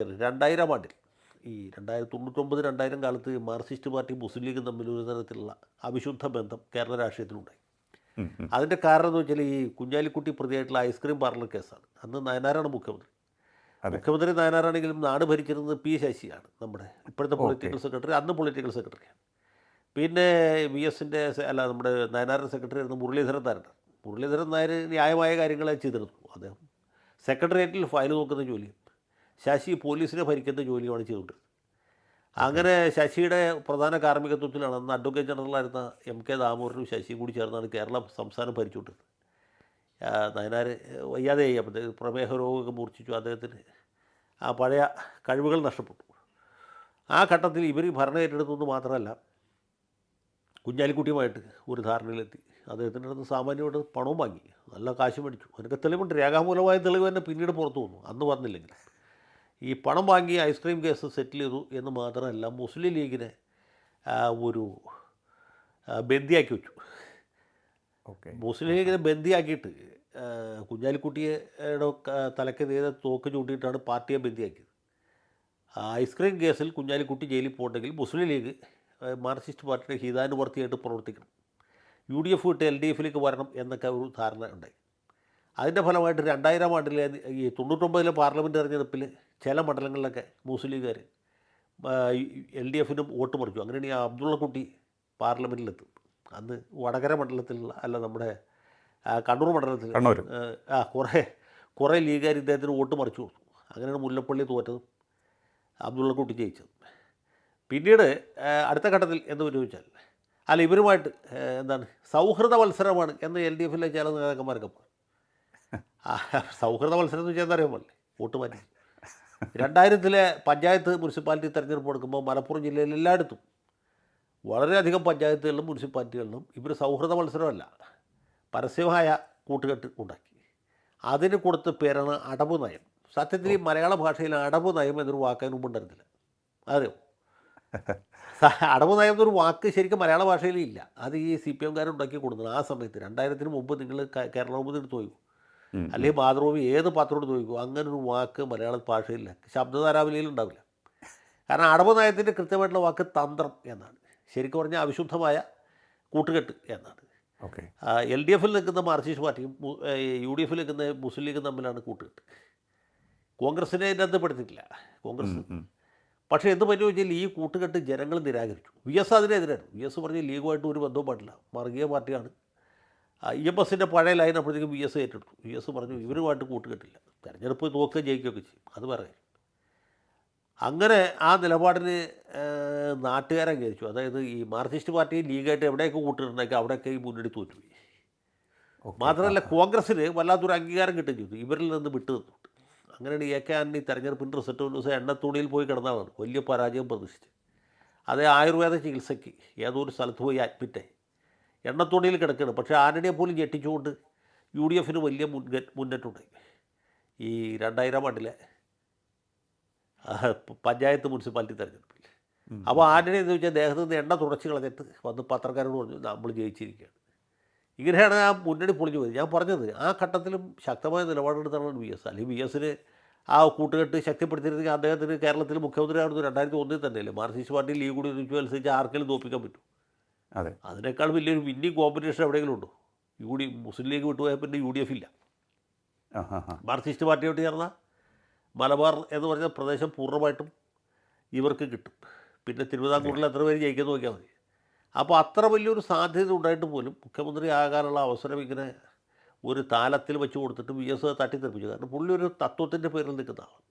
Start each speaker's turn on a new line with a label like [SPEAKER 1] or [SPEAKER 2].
[SPEAKER 1] രണ്ടായിരം ആണ്ടിൽ. ഈ രണ്ടായിരത്തി തൊണ്ണൂറ്റൊമ്പത് രണ്ടായിരം കാലത്ത് മാർക്സിസ്റ്റ് പാർട്ടി മുസ്ലിം ലീഗും തമ്മിൽ ഒരു തരത്തിലുള്ള അവിശുദ്ധ ബന്ധം കേരള രാഷ്ട്രീയത്തിലുണ്ടായി. അതിന്റെ കാരണം എന്ന് വെച്ചാൽ ഈ കുഞ്ഞാലിക്കുട്ടി പ്രതിയായിട്ടുള്ള ഐസ്ക്രീം പാർലർ കേസാണ്. അന്ന് നയനാരാണ് മുഖ്യമന്ത്രി. മുഖ്യമന്ത്രി നയനാരാണെങ്കിലും നാട് ഭരിച്ചിരുന്നത് പി ശശിയാണ് നമ്മുടെ ഇപ്പോഴത്തെ പൊളിറ്റിക്കൽ സെക്രട്ടറി. അന്ന് പൊളിറ്റിക്കൽ സെക്രട്ടറിയാണ്. പിന്നെ വി എസിന്റെ അല്ല നമ്മുടെ നയനാരുടെ സെക്രട്ടറി ആയിരുന്നു മുരളീധരൻ നായരാണ് മുരളീധരൻ നായർ ന്യായമായ കാര്യങ്ങളെ ചെയ്തിരുന്നു. അദ്ദേഹം സെക്രട്ടേറിയറ്റിൽ ഫയൽ നോക്കുന്ന ജോലിയും ശശി പോലീസിനെ ഭരിക്കുന്ന ജോലിയാണ് ചെയ്തുകൊണ്ടിരുന്നത് അങ്ങനെ ശശിയുടെ പ്രധാന കാർമ്മികത്വത്തിലാണ് അന്ന് അഡ്വക്കേറ്റ് ജനറലായിരുന്ന എം കെ ദാമോദരനും ശശിയും കൂടി ചേർന്നാണ് കേരള സംസ്ഥാനം ഭരിച്ചുകൊണ്ടിരുന്നത് നയനാർ വയ്യാതെയായി അപ്പോഴത്തേക്ക് പ്രമേഹ രോഗമൊക്കെ മൂർച്ഛിച്ചു അദ്ദേഹത്തിന്. ആ പഴയ കഴിവുകൾ നഷ്ടപ്പെട്ടു. ആ ഘട്ടത്തിൽ ഇവർ ഭരണം ഏറ്റെടുത്തെന്ന് മാത്രമല്ല കുഞ്ഞാലിക്കുട്ടിയുമായിട്ട് ഒരു ധാരണയിലെത്തി. അദ്ദേഹത്തിന്റെ അടുത്ത് സാമാന്യമായിട്ട് പണവും വാങ്ങി. നല്ല കാശ് മേടിച്ചു. അതിനൊക്കെ തെളിവുണ്ട്. രേഖാമൂലമായ തെളിവ് തന്നെ പിന്നീട് പുറത്തു വന്നു. അന്ന് വന്നില്ലെങ്കിൽ ഈ പണം വാങ്ങി ഐസ്ക്രീം കേസ് സെറ്റിൽ ചെയ്തു എന്ന് മാത്രമല്ല മുസ്ലിം ലീഗിനെ ഒരു ബന്ദിയാക്കി വെച്ചു.
[SPEAKER 2] ഓക്കെ.
[SPEAKER 1] മുസ്ലിം ലീഗിനെ ബന്ദിയാക്കിയിട്ട് കുഞ്ഞാലിക്കുട്ടിയുടെ തലക്ക് തലയ്ക്ക് നേരെ തോക്ക് ചൂണ്ടിയിട്ടാണ് പാർട്ടിയെ ബന്ദിയാക്കിയത്. ഐസ്ക്രീം കേസിൽ കുഞ്ഞാലിക്കുട്ടി ജയിലിൽ പോകണമെങ്കിൽ മുസ്ലിം ലീഗ് മാർക്സിസ്റ്റ് പാർട്ടിയുടെ ഹിതാനുവർത്തിയായിട്ട് പ്രവർത്തിക്കണം. യു ഡി എഫ് വിട്ട് എൽ ഡി എഫിലേക്ക് വരണം എന്നൊക്കെ ഒരു ധാരണ ഉണ്ടായി. അതിന്റെ ഫലമായിട്ട് രണ്ടായിരം ആണ്ടിലെ ഈ തൊണ്ണൂറ്റൊമ്പതിലെ പാർലമെന്റ് തെരഞ്ഞെടുപ്പിൽ ചില മണ്ഡലങ്ങളിലൊക്കെ മുസ്ലിം ലീഗുകാർ എൽ ഡി എഫിനും വോട്ട് മറിച്ചു അങ്ങനെയാണ് ഈ അബ്ദുള്ളക്കുട്ടി പാർലമെന്റിലെത്തും അന്ന് വടകര മണ്ഡലത്തിലുള്ള അല്ല നമ്മുടെ കണ്ണൂർ മണ്ഡലത്തിൽ ആ, കുറേ കുറേ ലീഗുകാർ ഇദ്ദേഹത്തിന് വോട്ട് മറിച്ചു കൊടുത്തു. അങ്ങനെയാണ് മുല്ലപ്പള്ളി തോറ്റതും അബ്ദുള്ളക്കുട്ടി ജയിച്ചത്. പിന്നീട് അടുത്ത ഘട്ടത്തിൽ എന്ന് ചോദിച്ചാൽ അല്ല ഇവരുമായിട്ട് എന്താണ് സൗഹൃദ മത്സരമാണ് എന്ന് എൽ ഡി എഫിലെ ചില നേതാക്കന്മാരൊക്കെ പറഞ്ഞു സൗഹൃദ മത്സരം എന്ന് വെച്ചാൽ എന്താ അറിയാമല്ലേ വോട്ട് മാറ്റി. രണ്ടായിരത്തിലെ പഞ്ചായത്ത് മുനിസിപ്പാലിറ്റി തെരഞ്ഞെടുപ്പ് എടുക്കുമ്പോൾ മലപ്പുറം ജില്ലയിൽ എല്ലായിടത്തും വളരെയധികം പഞ്ചായത്തുകളിലും മുനിസിപ്പാലിറ്റികളിലും ഇവർ സൗഹൃദ മത്സരമല്ല പരസ്യമായ കൂട്ടുകെട്ട് ഉണ്ടാക്കി. അതിന് കൊടുത്ത പേരാണ് അടവ് നയം. സത്യത്തിൽ ഈ മലയാള ഭാഷയിൽ അടവ് നയം എന്നൊരു വാക്ക് മുമ്പുണ്ടായിരുന്നില്ല അതെയോ അടവ് നയം എന്നൊരു വാക്ക് ശരിക്കും മലയാള ഭാഷയിൽ ഇല്ല. അത് ഈ സി പി എംകാരുണ്ടാക്കി കൊടുക്കുന്നത് ആ സമയത്ത് രണ്ടായിരത്തിന് മുമ്പ് നിങ്ങൾ കേരള മുമ്പ് എടുത്തു
[SPEAKER 2] ഉം,
[SPEAKER 1] അല്ലെങ്കിൽ മാതൃഭൂമി ഏത് പത്രം എടുത്ത് നോക്കൂ അങ്ങനെ ഒരു വാക്ക് മലയാള ഭാഷയില്ല. ശബ്ദധാരാവലിയിൽ ഉണ്ടാവില്ല. കാരണം അടവ് നയത്തിന്റെ കൃത്യമായിട്ടുള്ള വാക്ക് തന്ത്രം എന്നാണ്. ശരിക്കും പറഞ്ഞാൽ അവിശുദ്ധമായ കൂട്ടുകെട്ട് എന്നാണ്.
[SPEAKER 2] ഓക്കെ.
[SPEAKER 1] എൽ ഡി എഫിൽ നിൽക്കുന്ന മാർക്സിസ്റ്റ് പാർട്ടിയും യു ഡി എഫിൽ നിൽക്കുന്ന മുസ്ലിം ലീഗും തമ്മിലാണ് കൂട്ടുകെട്ട്. കോൺഗ്രസിനെ പെടുത്തിയിട്ടില്ല. കോൺഗ്രസ്. പക്ഷേ എന്ത് പറ്റുമോ വെച്ചാൽ ഈ കൂട്ടുകെട്ട് ജനങ്ങൾ നിരാകരിച്ചു. വി എസ് അതിനെതിരായിരുന്നു. വി എസ് പറഞ്ഞ് ലീഗുമായിട്ട് ഒരു ബന്ധവും പാടില്ല. വർഗീയ പാർട്ടിയാണ്. ഇ എം എസിന്റെ പഴയ ലൈൻ അപ്പോഴത്തേക്കും വി എസ് ഏറ്റെടുത്തു. വി എസ് പറഞ്ഞു ഇവരുമായിട്ട് കൂട്ടുകെട്ടില്ല. തിരഞ്ഞെടുപ്പ് നോക്കുകയും ജയിക്കുകയൊക്കെ ചെയ്യും. അത് പറയാം. അങ്ങനെ ആ നിലപാടിന് നാട്ടുകാരെ അംഗീകരിച്ചു അതായത് ഈ മാർക്സിസ്റ്റ് പാർട്ടി ലീഗായിട്ട് എവിടെയൊക്കെ കൂട്ടിട്ടുണ്ടെങ്കിൽ അവിടെയൊക്കെ ഈ മുന്നണി തോറ്റുപോയി. മാത്രമല്ല കോൺഗ്രസ്സിന് വല്ലാത്തൊരു അംഗീകാരം കിട്ടുകയും ചെയ്തു. ഇവരിൽ നിന്ന് വിട്ടു നിന്നുണ്ട് അങ്ങനെയാണ് എ കെ ആന്റണി തെരഞ്ഞെടുപ്പിന്റെ റിസൾട്ട് ഒരു ദിവസം എണ്ണത്തുണിയിൽ പോയി കിടന്നതാണ് വലിയ പരാജയം പ്രതീക്ഷിച്ച്. അതേ ആയുർവേദ ചികിത്സയ്ക്ക് ഏതോ ഒരു സ്ഥലത്ത് പോയി അഡ്മിറ്റായി. എണ്ണത്തുണിയിൽ കിടക്കുകയാണ്. പക്ഷേ ആന്റണിയെ പോലും ഞെട്ടിച്ചുകൊണ്ട് യു ഡി എഫിന് വലിയ മുൻക മുന്നേറ്റമുണ്ട്. ഈ രണ്ടായിരം ആണ്ടിലെ പഞ്ചായത്ത് മുനിസിപ്പാലിറ്റി തെരഞ്ഞെടുപ്പിൽ. അപ്പോൾ ആന്റണി എന്ന് വെച്ചാൽ ദേഹത്ത് നിന്ന് എണ്ണ തുടച്ച് കളഞ്ഞിട്ട് വന്ന് പത്രക്കാരോട് പറഞ്ഞു നമ്മൾ ജയിച്ചിരിക്കുകയാണ്. ഇങ്ങനെയാണ് ആ മുന്നണി പൊളിഞ്ഞു പോയത്. ഞാൻ പറഞ്ഞത് ആ ഘട്ടത്തിലും ശക്തമായ നിലപാടെടുത്താണ് വി എസ്. അല്ലെങ്കിൽ വി എസിന് ആ കൂട്ടുകെട്ട് ശക്തിപ്പെടുത്തിയിരുന്നെങ്കിൽ അദ്ദേഹത്തിന് കേരളത്തിൽ മുഖ്യമന്ത്രി ആവുന്നത് രണ്ടായിരത്തി ഒന്നിൽ തന്നെയല്ലേ? മാർക്സിസ്റ്റ് പാർട്ടി ലീഗ് കൂടി മത്സരിച്ച് ആർക്കെങ്കിലും തോപ്പിക്കാൻ പറ്റും
[SPEAKER 2] അതെ.
[SPEAKER 1] അതിനേക്കാൾ വലിയൊരു വിന്നിങ് കോമ്പറ്റീഷൻ എവിടെയെങ്കിലും ഉണ്ടോ? യു ഡി മുസ്ലിം ലീഗ് വിട്ടുപോയാൽ പിന്നെ യു ഡി എഫ് ഇല്ല മാർക്സിസ്റ്റ് പാർട്ടിയോട്ട് ചേർന്ന മലബാർ എന്ന് പറഞ്ഞ പ്രദേശം പൂർണമായിട്ടും ഇവർക്ക് കിട്ടും. പിന്നെ തിരുവിതാംകൂറിൽ എത്ര പേര് ജയിക്കുന്നു നോക്കിയാൽ മതി. അപ്പോൾ അത്ര വലിയൊരു സാധ്യത ഉണ്ടായിട്ട് പോലും മുഖ്യമന്ത്രി ആകാനുള്ള അവസരം ഇങ്ങനെ ഒരു താലത്തിൽ വെച്ച് കൊടുത്തിട്ട് വി എസ് തട്ടിത്തെറിപ്പിച്ചു. കാരണം പുള്ളി ഒരു തത്വത്തിന്റെ പേരിൽ നിൽക്കുന്ന ആളാണ്.